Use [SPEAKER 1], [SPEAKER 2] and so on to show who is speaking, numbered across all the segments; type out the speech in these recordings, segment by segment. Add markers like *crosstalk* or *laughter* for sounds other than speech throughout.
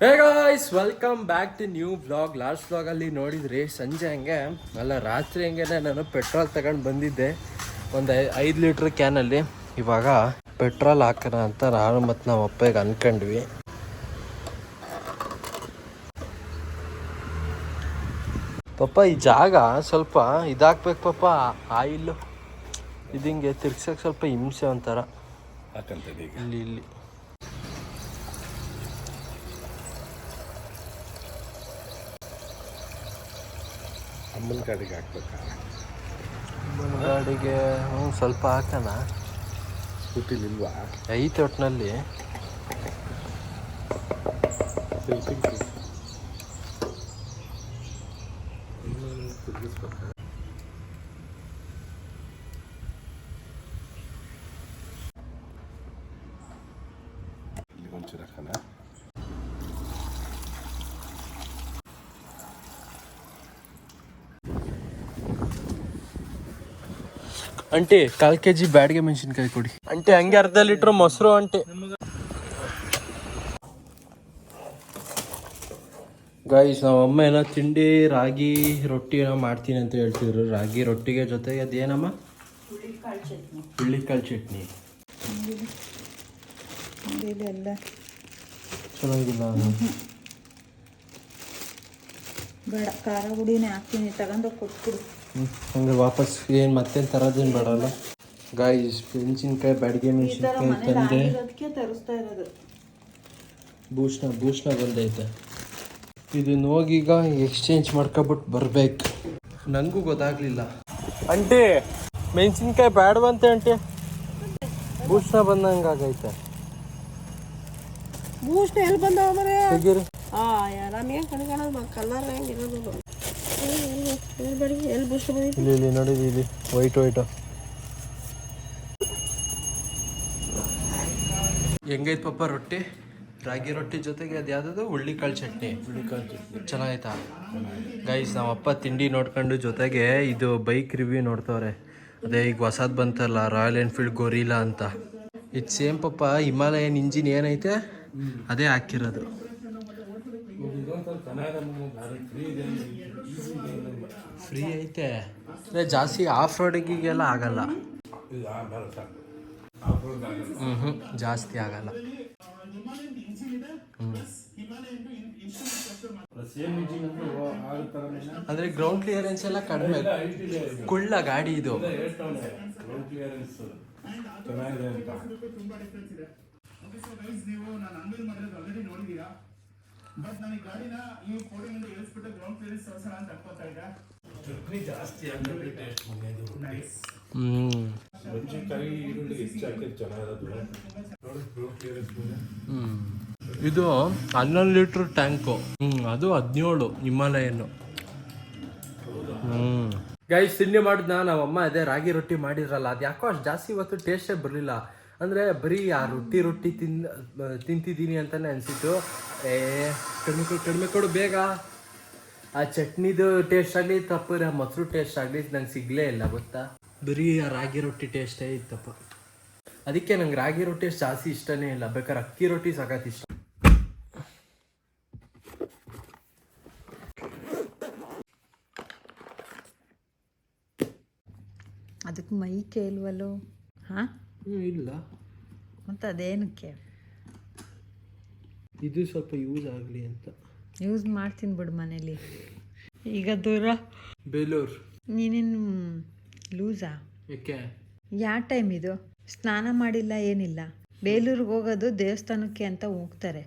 [SPEAKER 1] Hey guys welcome back to new blog last ಬ್ಲಾಗಲ್ಲಿ ನೋಡಿದ್ರಿ ಸಂಜೆ ಹಂಗೆ ಅಲ್ಲ ರಾತ್ರಿ ಹಂಗೆ ನಾನು ಪೆಟ್ರೋಲ್ ತಗೊಂಡು ಬಂದಿದ್ದೆ. ಒಂದು ಐದು ಲೀಟ್ರ್ ಕ್ಯಾನಲ್ಲಿ ಇವಾಗ ಪೆಟ್ರೋಲ್ ಹಾಕೋಣ ಅಂತ ನಾನು ಮತ್ತು ನಮ್ಮ ಅಪ್ಪಗೆ ಅನ್ಕೊಂಡ್ವಿ. ಪಪ್ಪ ಈ ಜಾಗ ಸ್ವಲ್ಪ ಇದಾಕ್ಬೇಕು ಪಪ್ಪ. ಆಯಿಲ್ ಇದಿಂಗೆ ತಿರ್ಗ್ಸಕ್ಕೆ ಸ್ವಲ್ಪ ಹಿಂಸೆ ಒಂಥರ. ಇಲ್ಲಿ ಇಲ್ಲಿ.
[SPEAKER 2] ಅಮ್ಮನ ಗಾಡಿಗೆ ಹಾಕ್ಬೇಕಾ?
[SPEAKER 1] ಅಮ್ಮನ ಗಾಡಿಗೆ ಹ್ಞೂ ಸ್ವಲ್ಪ ಹಾಕೋಣ.
[SPEAKER 2] ಕೂತಿಲಿಲ್ವಾ
[SPEAKER 1] ಐತೆ ಒಟ್ಟಿನಲ್ಲಿ
[SPEAKER 2] ಇಲ್ಲಿ
[SPEAKER 1] ಅಂಟಿ ಕಾಲ್ ಕೆಜಿ ಬ್ಯಾಡ್ಗೆ ಮೆಣಸಿನ್ಕಾಯಿ ಕೊಡಿ. ಅಂಟಿ ಹಂಗೆ ಅರ್ಧ ಲೀಟ್ರ್ ಮೊಸರು ಅಂಟಿ ಗಾಯ್ಸ್ ನಮ್ಮ ಅಮ್ಮ ಏನೋ ತಿಂಡಿ ರಾಗಿ ರೊಟ್ಟಿ ಏನೋ ಮಾಡ್ತೀನಿ ಅಂತ ಹೇಳ್ತಿದ್ರು. ರಾಗಿ ರೊಟ್ಟಿಗೆ ಜೊತೆಗೆ ಅದೇನಮ್ಮ ಹುಳ್ಳಿಕಾಳು ಚಟ್ನಿ. ಚೆನ್ನಾಗಿಲ್ಲ
[SPEAKER 3] ಬೇಡ ಖಾರ ಹುಡಿನೇ ಹಾಕ್ತೀನಿ. ತಗೊಂಡು ಕೊಟ್ಬಿಡು.
[SPEAKER 1] ಹಂಗೆ ವಾಪಸ್ ಏನು ಮತ್ತೇನು ತರೋದೇನು ಬೇಡಲ್ಲ ಗಾಯ್ಸ್ ಮೆಣಸಿನ್ಕಾಯಿ ಬ್ಯಾಡ್ಗೆ ಮೆಣಸಿನ್ಕಾಯಿ ತಂದೆ.
[SPEAKER 3] ಭೂಷಣ ತರಿಸ್ತಾ ಇರೋದು.
[SPEAKER 1] ಬೂಸ್ನ ಬೂಸ್ನ ಬಂದೈತೆ. ಇದನ್ನ ಹೋಗೀಗ ಎಕ್ಸ್ಚೇಂಜ್ ಮಾಡ್ಕೊಬಿಟ್ಟು ಬರ್ಬೇಕು. ನನಗೂ ಗೊತ್ತಾಗ್ಲಿಲ್ಲ. ಅಂಟಿ ಮೆಣಸಿನ್ಕಾಯಿ ಬ್ಯಾಡವಂತೆ ಅಂಟಿ ಭೂಷಣ ಬಂದಂಗೆ ಆಗೈತೆ.
[SPEAKER 3] ಭೂಷಣ ಎಲ್ಲಿ ಬಂದವ ಮರೆ?
[SPEAKER 1] ತೆಗೀರಿ
[SPEAKER 3] ಆ ನಮಗೆ ಕಣ್ಕಾಣೋದು ಕಲರ್ ಹೆಂಗೆ ಇರೋದು
[SPEAKER 1] ಇಲ್ಲಿ ಇಲ್ಲಿ ನೋಡಿ ಇಲ್ಲಿ ವೈಟ್ ವೈಟು ಹೆಂಗೈತೆ ಪಪ್ಪ ರೊಟ್ಟಿ? ರಾಗಿ ರೊಟ್ಟಿ ಜೊತೆಗೆ ಅದು ಯಾವ್ದು ಹುಳ್ಳಿಕಾಳು ಚಟ್ನಿ. ಹುಳ್ಳಿಕಾಳು ಚಟ್ನಿ ಚೆನ್ನಾಗೈತಾ? ಗೈಸ್ ನಮ್ಮ ಅಪ್ಪ ತಿಂಡಿ ನೋಡ್ಕೊಂಡು ಜೊತೆಗೆ ಇದು ಬೈಕ್ ರಿವ್ಯೂ ನೋಡ್ತವ್ರೆ. ಅದೇ ಈಗ ಹೊಸದು ಬಂತಲ್ಲ ರಾಯಲ್ ಎನ್ಫೀಲ್ಡ್ ಗೊರಿಲ್ಲ ಅಂತ. ಇದು ಸೇಮ್ ಪಪ್ಪ ಹಿಮಾಲಯನ್ ಇಂಜಿನ್ ಏನೈತೆ? ಅದೇ ಹಾಕಿರೋದು. ಫ್ರೀ ಐತೆ. ಅದೇ ಜಾಸ್ತಿ ಆಫ್ ರೋಡಿಗೆಲ್ಲ ಆಗಲ್ಲ. ಹ್ಞೂ ಹ್ಞೂ ಜಾಸ್ತಿ ಆಗಲ್ಲ. ಅಂದ್ರೆ ಗ್ರೌಂಡ್ ಕ್ಲಿಯರೆನ್ಸ್ ಎಲ್ಲ ಕಡಿಮೆ. ಕುಳ್ಳ ಗಾಡಿ ಇದು.
[SPEAKER 2] ಚೆನ್ನಾಗಿದೆ ಅಂತ. ಚಟ್ನಿ ಜಾಸ್ತಿ ಹಾಕಿದ್ರೆ ಟೇಸ್ಟ್
[SPEAKER 1] ಹ್ಮ್.
[SPEAKER 2] ಮೆಣಸಿನ್ಕಾಯಿ ಈರುಳ್ಳಿ ಹೆಚ್ಚು ಹಾಕಿದ್ರೆ ಚೆನ್ನಾಗಿರೋದು ನೋಡಿ ಗ್ರೌಂಡ್ ಕ್ಲಿಯರೆನ್ಸ್ ಮೇಲೆ
[SPEAKER 1] ಹ್ಮ್. ಇದು ಹನ್ನೊಂದು ಲೀಟ್ರ್ ಟ್ಯಾಂಕು. ಹ್ಮ್ ಅದು ಹದಿನೇಳು ಹಿಮಾಲಯನು. ಹ್ಞೂ ಗೈಸ್ ತಿಂಡಿ ಮಾಡಿದ್ನ ನಮ್ಮ ಅಮ್ಮ ಅದೇ ರಾಗಿ ರೊಟ್ಟಿ ಮಾಡಿದ್ರಲ್ಲ ಅದು ಯಾಕೋ ಅಷ್ಟು ಜಾಸ್ತಿ ಇವತ್ತು ಟೇಸ್ಟೇ ಬರಲಿಲ್ಲ. ಅಂದರೆ ಬರೀ ಆ ರೊಟ್ಟಿ ರೊಟ್ಟಿ ತಿನ್ ತಿಂತಿದ್ದೀನಿ ಅಂತಲೇ ಅನಿಸಿತ್ತು. ಏ, ಕಡಿಮೆ ಕೊಡು ಕಡಿಮೆ ಕೊಡು ಬೇಗ. ಆ ಚಟ್ನಿದು ಟೇಸ್ಟ್ ಆಗಲಿ, ತಪ್ಪು, ಆ ಮೊಸರು ಟೇಸ್ಟ್ ಆಗಲಿ, ನಂಗೆ ಸಿಗಲೇ ಇಲ್ಲ, ಗೊತ್ತಾ? ಬರೀ ಆ ರಾಗಿ ರೊಟ್ಟಿ ಟೇಸ್ಟೇ ಇತ್ತಪ್ಪ. ಅದಕ್ಕೆ ನಂಗೆ ರಾಗಿ ರೊಟ್ಟಿ ಅಷ್ಟು ಜಾಸ್ತಿ ಇಷ್ಟನೇ ಇಲ್ಲ. ಬೇಕಾದ್ರೆ ಅಕ್ಕಿ ರೊಟ್ಟಿ ಸಾಕತ್ ಇಷ್ಟ.
[SPEAKER 3] ಅದಕ್ಕೆ ಮೈ ಕೇಳುವಲ್ಲೋ? ಹಾಂ?
[SPEAKER 1] ಇಲ್ಲ.
[SPEAKER 3] ಮತ್ತು ಅದೇನಕ್ಕೆ?
[SPEAKER 1] ಇದು ಸ್ವಲ್ಪ ಯೂಸ್ ಆಗಲಿ ಅಂತ.
[SPEAKER 3] ಯೂಸ್ ಮಾಡ್ತೀನಿ ಬಿಡು ಮನೇಲಿ. ಈಗ ದೂರ.
[SPEAKER 1] ಬೇಲೂರು.
[SPEAKER 3] ನೀನೇನು ಲೂಸಾ
[SPEAKER 1] ಯಾಕೆ?
[SPEAKER 3] ಯಾವ ಟೈಮ್ ಇದು? ಸ್ನಾನ ಮಾಡಿಲ್ಲ ಏನಿಲ್ಲ? ಬೇಲೂರಿಗೆ ಹೋಗೋದು ದೇವಸ್ಥಾನಕ್ಕೆ ಅಂತ ಹೋಗ್ತಾರೆ.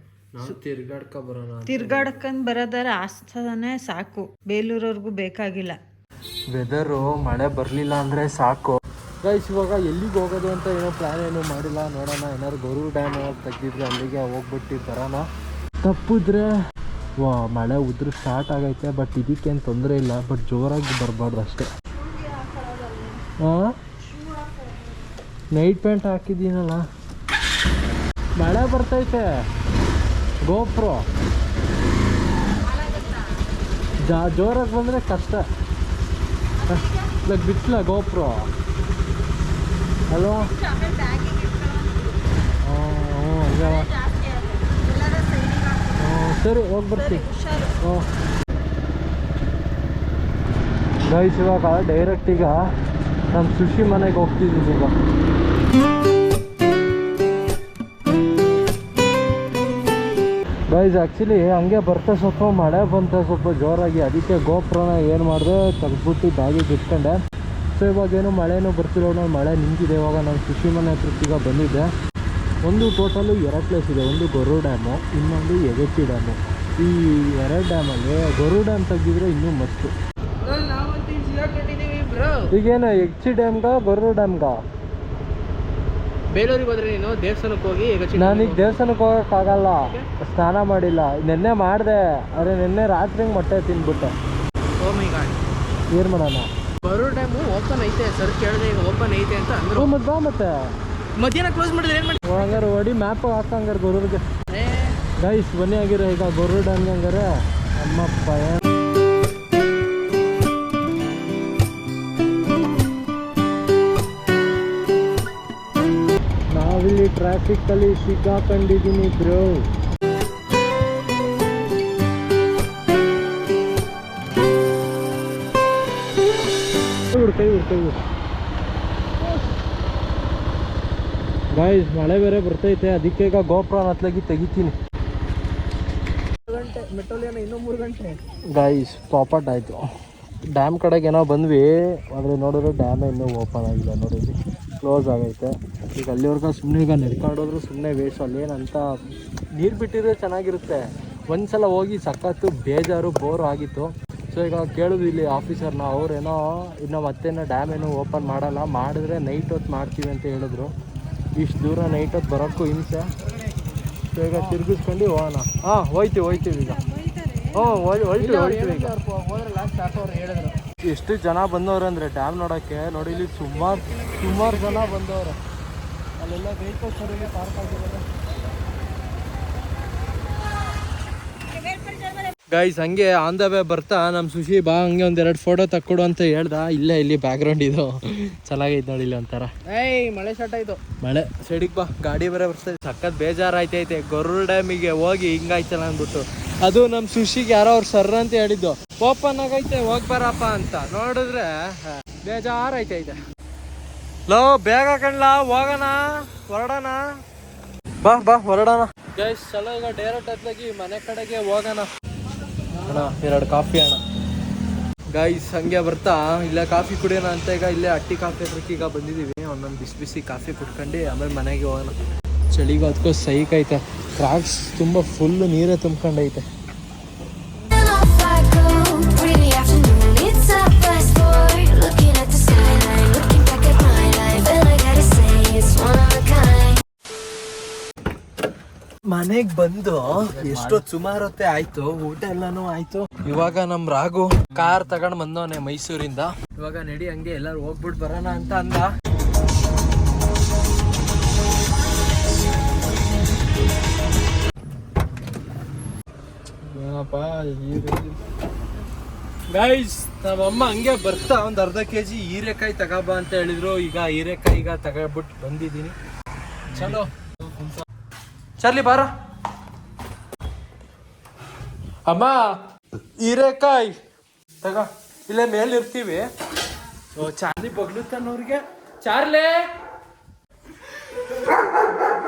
[SPEAKER 1] ತಿರ್ಗಾಡ್ಕ ಬರೋಣ.
[SPEAKER 3] ತಿರ್ಗಾಡ್ಕೊಂಡು ಬರೋದಾರ ಆಸ್ಥಾನೇ ಸಾಕು. ಬೇಲೂರವ್ರಿಗೂ ಬೇಕಾಗಿಲ್ಲ.
[SPEAKER 1] ವೆದರು ಮಳೆ ಬರಲಿಲ್ಲ ಅಂದರೆ ಸಾಕು. ಗೈಸ್ ಇವಾಗ ಎಲ್ಲಿಗೆ ಹೋಗೋದು ಅಂತ ಏನೋ ಪ್ಲ್ಯಾನ್ ಏನೂ ಮಾಡಿಲ್ಲ. ನೋಡೋಣ, ಏನಾದ್ರು ಗೌರೂರು ಡ್ಯಾಮ್ ತೆಗ್ದಿದ್ರೆ ಅಲ್ಲಿಗೆ ಹೋಗ್ಬಿಟ್ಟು ಬರೋಣ ತಪ್ಪಿದ್ರೆ ಮಳೆ ಉದ್ರೆ ಸ್ಟಾರ್ಟ್ ಆಗೈತೆ ಬಟ್ ಇದಕ್ಕೇನು ತೊಂದರೆ ಇಲ್ಲ. ಬಟ್ ಜೋರಾಗಿ ಬರಬಾರ್ದು ಅಷ್ಟೇ. ಹಾಂ ನೈಟ್ ಪ್ಯಾಂಟ್ ಹಾಕಿದ್ದೀನಲ್ಲ. ಮಳೆ ಬರ್ತೈತೆ. ಗೋಪ್ರೋ ಜಾ, ಜೋರಾಗಿ ಬಂದರೆ ಕಷ್ಟ. ಬಿಟ್ಲ ಗೋಪ್ರೋ ಅಲ್ವಾ ಸರಿ, ಹೋಗಿ ಹ್ಞೂ ಗೈಸ್ ಇವಾಗ ಡೈರೆಕ್ಟ್ ಈಗ ನಮ್ಮ ಸುಶಿ ಮನೆಗೆ ಹೋಗ್ತಿದ್ದೀನಿ ಈಗ. ಗೈಸ್ ಆ್ಯಕ್ಚುಲಿ ಹಂಗೆ ಬರ್ತಾ ಸ್ವಲ್ಪ ಮಳೆ ಬಂತ ಸ್ವಲ್ಪ ಜೋರಾಗಿ, ಅದಕ್ಕೆ ಗೋಪುರನ ಏನು ಮಾಡಿದೆ, ತೆಗೆದ್ಬಿಟ್ಟು ಬ್ಯಾಗಿಗೆ ಇಟ್ಕೊಂಡೆ. ಸೊ ಇವಾಗ ಏನು ಮಳೆನೂ ಬರ್ತಿರೋ ನೋಡಿ ಮಳೆ ನಿಂತಿದೆ ಇವಾಗ ನಾನು ಕೃಷಿ ಮನೆ ಹತ್ರಕ್ಕೀಗ ಬಂದಿದ್ದೆ. ಒಂದು ಟೋಟಲು ಎರಡು ಪ್ಲೇಸ್ ಇದೆ ಒಂದು ಗೊರು ಡ್ಯಾಮು ಇನ್ನೊಂದು ಎಗಚಿ ಡ್ಯಾಮು ಈ ಎರಡು ಡ್ಯಾಮಲ್ಲಿ ಗೊರು ಡ್ಯಾಮ್ ತೆಗೆದಿದ್ರೆ ಇನ್ನೂ ಮಸ್ತು. ಈಗೇನು ಯಗ್ಚಿ ಡ್ಯಾಮ್ಗ ಗೊರು ಡ್ಯಾಮ್ಗ
[SPEAKER 4] ಬೇಲೂರಿಗೆ ಹೋದ್ರೆ ನೀನು ದೇವಸ್ಥಾನಕ್ಕೆ ಹೋಗಿ
[SPEAKER 1] ನಾನೀಗ ದೇವಸ್ಥಾನಕ್ಕೆ ಹೋಗೋಕ್ಕಾಗಲ್ಲ ಸ್ನಾನ ಮಾಡಿಲ್ಲ. ನಿನ್ನೆ ಮಾಡಿದೆ ಆದರೆ ನಿನ್ನೆ ರಾತ್ರಿ ಮೊಟ್ಟೆ ತಿಂದ್ಬಿಟ್ಟೆ
[SPEAKER 4] ಗಾಡ್
[SPEAKER 1] ಏನು ಮಾಡೋಣ?
[SPEAKER 4] ಬರೋ ಟೈಮು ಓಪನ್ ಐತೆ ಸರ್ ಕೇಳಿದೆ ಈಗ ಓಪನ್ ಐತೆ ಅಂತ ಅಂದ್ರು.
[SPEAKER 1] ಮತ್ತೆ ಬಾ ಮತ್ತೆ?
[SPEAKER 4] ಮಧ್ಯಾಹ್ನ ಕ್ಲೋಸ್ ಮಾಡಿದ್ರೆ ಏನು ಮಾಡಿ
[SPEAKER 1] ಹಂಗಾರೆ ಓಡಿ ಮ್ಯಾಪ್ ಹಾಕಂಗಾರೆ ಗೊರೂರ್ಗೆ ಗೈಸ್ ಬನ್ನಿ ಆಗಿರ ಈಗ ಗೊರೂರ್ ಡ್ಯಾಮ್ ಹಂಗಾರೆ. ಅಮ್ಮಪ್ಪ ನಾವಿಲ್ಲಿ ಟ್ರಾಫಿಕ್ ಅಲ್ಲಿ ಸಿಕ್ಕಾಕೊಂಡಿದ್ದೀನಿ ಬ್ರೋ ಬಿಡ್ತೇವೆ ಗಾಯ್ಸ್ ಮಳೆ ಬೇರೆ ಬರ್ತೈತೆ, ಅದಕ್ಕೆ ಈಗ ಗೋಪುರ ಹತ್ಲಾಗಿ ತೆಗಿತೀನಿ.
[SPEAKER 4] ಗಂಟೆ ಮೆಟ್ರೋಲಿಯನ್ ಇನ್ನೂ ಮೂರು ಗಂಟೆ
[SPEAKER 1] ಗಾಯ್ಸ್ ಪಾಪಟ್ ಆಯಿತು. ಡ್ಯಾಮ್ ಕಡೆಗೆ ಏನೋ ಬಂದ್ವಿ, ಆದರೆ ನೋಡಿದ್ರೆ ಡ್ಯಾಮ್ ಇನ್ನೂ ಓಪನ್ ಆಗಿಲ್ಲ ನೋಡಿದ್ವಿ. ಕ್ಲೋಸ್ ಆಗೈತೆ. ಈಗ ಅಲ್ಲಿವರೆಗೂ ಸುಮ್ಮನೆ ಈಗ ನೆಡ್ಕೊಂಡೋದ್ರು ಸುಮ್ಮನೆ ವೇಸ್ಟ್ ಅಲ್ಲಿ ಏನಂತ ನೀರು ಬಿಟ್ಟಿದ್ರೆ ಚೆನ್ನಾಗಿರುತ್ತೆ. ಒಂದ್ಸಲ ಹೋಗಿ ಸಖತ್ತು ಬೇಜಾರು ಬೋರು ಆಗಿತ್ತು. ಸೊ ಈಗ ಕೇಳಿದ್ವಿ ಇಲ್ಲಿ ಆಫೀಸರ್ನ ಅವ್ರೇನೋ ಇನ್ನು ಮತ್ತೇನೋ ಡ್ಯಾಮ್ ಏನೋ ಓಪನ್ ಮಾಡಲ್ಲ ಮಾಡಿದ್ರೆ ನೈಟ್ ಹೊತ್ತು ಮಾಡ್ತೀವಿ ಅಂತ ಹೇಳಿದ್ರು. ಇಷ್ಟು ದೂರ ನೈಟ್ ಹೊತ್ತು ಬರೋಕ್ಕೂ ಹಿಂಸೆ. ಸೊ ಈಗ ತಿರುಗಿಸ್ಕೊಂಡು ಹೋಗೋಣ. ಹಾಂ ಹೋಯ್ತೀವಿ ಹೋಯ್ತೀವಿ ಈಗ. ಹ್ಞೂ ಹೋಯ್ತೀವಿ ಹೊಯ್ತೀವಿ ಈಗ. ಎಷ್ಟು ಜನ ಬಂದವ್ರೆ ಅಂದರೆ ಡ್ಯಾಮ್ ನೋಡೋಕ್ಕೆ ನೋಡಿ ಇಲ್ಲಿ ಸುಮಾರು ಸುಮಾರು ಜನ ಬಂದವರು. ಅಲ್ಲೆಲ್ಲ ವೆಹಿಕಲ್ಸ್ ಪಾರ್ಕ್ ಆಗಿದ್ದಾರೆ ಗೈಸ್ ಹಂಗೆ ಆನ್ ದ ವೇ ಬರ್ತಾ ನಮ್ಮ ಸುಶಿ ಬಾ ಹಂಗೆ ಒಂದೆರಡು ಫೋಟೋ ತಕ್ಕೊಡು ಅಂತ ಹೇಳ್ದ. ಇಲ್ಲೇ ಇಲ್ಲಿ ಬ್ಯಾಕ್ಗ್ರೌಂಡ್ ಇದು. ಚೆನ್ನಾಗೈತೆ ನೋಡಿ ಇಲ್ಲಿ ಒಂಥರ.
[SPEAKER 4] ಏಯ್ ಮಳೆ ಸ್ಟಾರ್ಟ್ ಆಯ್ತು.
[SPEAKER 1] ಮಳೆ. ಸೈಡಿಗೆ ಬಾ ಗಾಡಿ ಬರೋ ಬರ್ತದೆ ಸಖತ್ ಬೇಜಾರಾಯ್ತೈತೆ. ಗೊರ್ರು ಡ್ಯಾಮಿಗೆ ಹೋಗಿ ಹಿಂಗಾಯ್ತಲ್ಲ ಅಂದ್ಬಿಟ್ಟು. ಅದು ನಮ್ಮ ಸುಶಿಗೆ ಯಾರೋ ಅವ್ರು ಸರ್ ಅಂತ ಹೇಳಿದ್ದು. ಓಪನ್ ಆಗೈತೆ ಹೋಗಿ ಬರಪ್ಪ ಅಂತ. ನೋಡಿದ್ರೆ ಬೇಜಾರಾಯ್ತೈತೆ. ಲೋ ಬೇಗ ಕಣ್ಲ ಹೋಗೋಣ ಹೊರಡೋಣ. ಬಾ ಬಾ ಹೊರಡೋಣ. ಗೈಸ್ ಚಲೋ ಈಗ ಡೈರೆಕ್ಟ್ ಹತ್ತಾಗಿ ಮನೆ ಕಡೆಗೆ ಹೋಗೋಣ. ಅಣ್ಣ, ಎರಡು ಕಾಫಿ ಅಣ್ಣ. ಗಾಯ್ಸ್ ಹಂಗೆ ಬರ್ತಾ. ಇಲ್ಲ ಕಾಫಿ ಕುಡಿಯೋಣ ಅಂತ ಈಗ ಇಲ್ಲೇ ಅಟ್ಟಿ ಕಾಫಿ ಹತ್ರಕ್ಕೆ ಈಗ ಬಂದಿದ್ದೀವಿ. ಒಂದೊಂದು ಬಿಸಿ ಬಿಸಿ ಕಾಫಿ ಕುಡ್ಕೊಂಡು ಆಮೇಲೆ ಮನೆಗೆ ಹೋಗೋಣ. ಚಳಿಗೂ ಅದಕ್ಕೂ ಸೈಕೈತೆ ಕ್ರಾಕ್ಸ್ ತುಂಬ ಫುಲ್ ನೀರೇ ತುಂಬ್ಕೊಂಡೈತೆ. ಮನೆಗೆ ಬಂದು ಎಷ್ಟೊತ್ತು ಸುಮಾರು ಆಯ್ತು, ಊಟ ಎಲ್ಲಾನು ಆಯ್ತು. ಇವಾಗ ನಮ್ ರಾಘು ಕಾರ್ ತಗೊಂಡ್ ಬಂದವನೆ ಮೈಸೂರಿಂದ. ಇವಾಗ ನಡಿ, ಹಂಗೆ ಎಲ್ಲಾರು ಹೋಗ್ಬಿಟ್ಟು ಬರೋಣ ಅಂತ ಅಂದ. ಗೈಸ್ ನಮ್ಮಮ್ಮ ಹಂಗೆ ಬರ್ತಾ, ಒಂದ್ ಅರ್ಧ ಕೆ ಜಿ ಹೀರೆಕಾಯಿ ತಗೋಬಾ ಅಂತ ಹೇಳಿದ್ರು. ಈಗ ಹೀರೆಕಾಯಿ ಈಗ ತಗೊಬಿಟ್ಟು ಬಂದಿದ್ದೀನಿ. ಚಲೋ. ಚಾರ್ಲಿ ಬಾರ ಅಮ್ಮ ಹೀರೆಕಾಯಿ. ತಗ ಇಲ್ಲೇ ಮೇಲೆ ಇರ್ತೀವಿ ಓ ಚಾರ್ಲಿ ಬಗ್ಲುತ್ತನ್ನೋರಿಗೆ ಚಾರ್ಲಿ!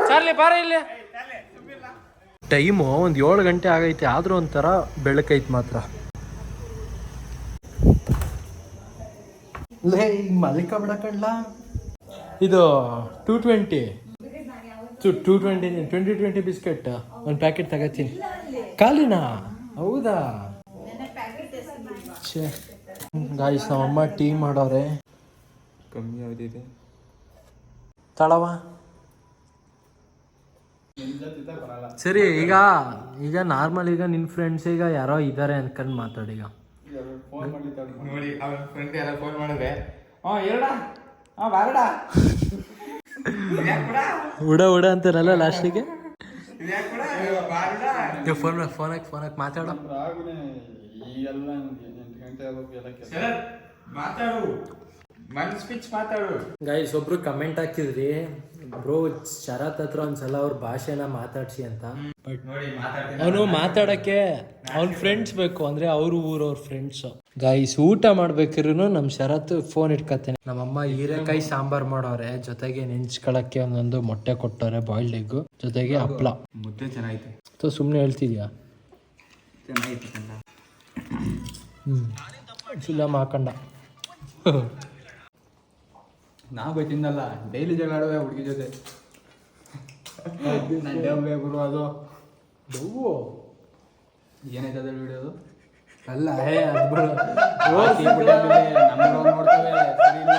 [SPEAKER 1] ಚಾರ್ಲಿ ಬಾರ ಇಲ್ಲಿ. ಟೈಮು ಒಂದು ಏಳು ಗಂಟೆ ಆಗೈತೆ ಆದ್ರೂ ಒಂಥರ ಬೆಳಕೈತೆ ಮಾತ್ರ. ಲೇ ಮಲಿಕ ಬಿಡಕಣ್ಲ ಇದು two twenty two two twenty twenty twenty biscuit ಒಂದು ಪ್ಯಾಕೆಟ್ ತಗೋತೀನಿ. ಖಾಲಿನಾ? ಹೌದಾ? ಛೇ. ಗಾಯ್ಸ್ ನಮ್ಮಮ್ಮ ಟೀ ಮಾಡೋರೆ.
[SPEAKER 2] ಕಮ್ಮಿ ಯಾವುದಿದೆ
[SPEAKER 1] ತಳವ. ಸರಿ ಈಗ ಈಗ ನಾರ್ಮಲ್ ಈಗ ನಿನ್ನ ಫ್ರೆಂಡ್ಸ್ ಈಗ ಯಾರೋ ಇದ್ದಾರೆ ಅನ್ಕೊಂಡು ಮಾತಾಡೀಗ
[SPEAKER 5] ನೋಡಿ ಅವ್ರ ಫ್ರೆಂಡ್ ಯಾರೋ ಫೋನ್ ಮಾಡಿದ್ರೆ ಹಾ ಎರಡ? ಹಾ ಬಾರಡ? *laughs*
[SPEAKER 1] ಉಡ ಉಡ ಅಂತಾರಲ್ಲ ಲಾಸ್ಟಿಗೆ? ಫೋನ್ ಫೋನ್ ಹಾಕಿ ಫೋನ್ ಹಾಕಿ ಮಾತಾಡೋ.
[SPEAKER 5] ಮಾತಾಡು. ಮನ್ ಸ್ಪೀಚ್ ಮಾತಾಡು.
[SPEAKER 1] ಗೈಸ್ ಒಬ್ರು ಕಮೆಂಟ್ ಹಾಕಿದ್ರಿ. ಬ್ರೋ ಶರತ್ ಹತ್ರ ಒಂದ್ಸಲ ಅವ್ರ ಭಾಷೆನ ಮಾತಾಡ್ಸಿ ಅಂತ. ಬಟ್ ಅವನು ಮಾತಾಡಕ್ಕೆ ಅವ್ನ ಫ್ರೆಂಡ್ಸ್ ಬೇಕು ಅಂದ್ರೆ ಅವ್ರ ಊರವ್ರ ಫ್ರೆಂಡ್ಸ್ ಗೈಸ್ ಊಟ ಮಾಡ್ಬೇಕಿದ್ರು ನಮ್ಮ ಶರತ್ ಫೋನ್ ಇಟ್ಕೊತೇನೆ ನಮ್ಮಮ್ಮ ಹೀರೆಕಾಯಿ ಸಾಂಬಾರ್ ಮಾಡೋರೆ ಜೊತೆಗೆ ನೆಂಚ್ಕೊಳಕ್ಕೆ ಒಂದೊಂದು ಮೊಟ್ಟೆ ಕೊಟ್ಟವ್ರೆ ಬಾಯ್ಲ್ಡ್ ಎಗ್ ಜೊತೆಗೆ ಹಪ್ಳ.
[SPEAKER 5] ಮುದ್ದೆ ಚೆನ್ನಾಗೈತೆ.
[SPEAKER 1] ಸೊ ಸುಮ್ಮನೆ ಹೇಳ್ತಿದ್ಯಾ? ಹ್ಮ್. ಹಾಕಂಡ
[SPEAKER 5] ನಾವು ಬೈ ತಿನ್ನಲ್ಲ ಡೈಲಿ ಜಗಳ ಆಡುವೆ ಹುಡುಗಿ ಜೊತೆ. *laughs* ಗುರು ಅದು. ಏನೈತೆ ವಿಡಿಯೋದು
[SPEAKER 1] ಅಲ್ಲ ಹೇ
[SPEAKER 5] ಅದ್ಬಿಡು. ನೋಡ್ತೇವೆ ಸರಿ ಇಲ್ಲ.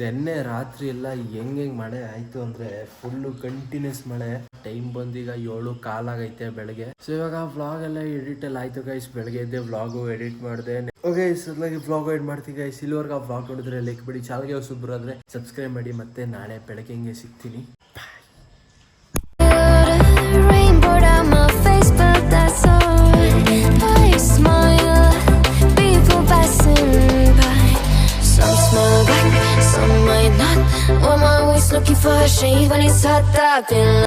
[SPEAKER 1] ನೆನ್ನೆ ರಾತ್ರಿ ಎಲ್ಲ ಹೆಂಗ್ ಮಳೆ ಆಯ್ತು ಅಂದ್ರೆ ಫುಲ್ಲು ಕಂಟಿನ್ಯೂಸ್ ಮಳೆ. ಟೈಮ್ ಬಂದೀಗ ಏಳು ಕಾಲಾಗೈತೆ ಬೆಳಗ್ಗೆ. ಸೊ ಇವಾಗ ವ್ಲಾಗ್ ಎಲ್ಲ ಎಡಿಟ್ ಎಲ್ಲ ಆಯ್ತು ಗೈಸ್ ಬೆಳಗ್ಗೆ ಇದ್ದೆ ವ್ಲಾಗು ಎಡಿಟ್ ಮಾಡಿದೆ. ಓಕೆ ಸದ್ಲಾಗಿ ವ್ಲಾಗ್ ಎಡಿಟ್ ಮಾಡ್ತೀನಿ ಗೈಸ್ ಇಲ್ಲಿವರೆಗೆ ಆ ವ್ಲಾಗ್ ನೋಡಿದ್ರೆ ಲೈಕ್ ಬಿಡಿ. ಚಾಲ್ಗೆ ಸುಬ್ರು ಆದ್ರೆ ಸಬ್ಸ್ಕ್ರೈಬ್ ಮಾಡಿ ಮತ್ತೆ ನಾಳೆ ಬೆಳಗ್ಗೆ ಹಿಂಗೆ ಸಿಗ್ತೀನಿ.
[SPEAKER 6] Shade when it's hot up in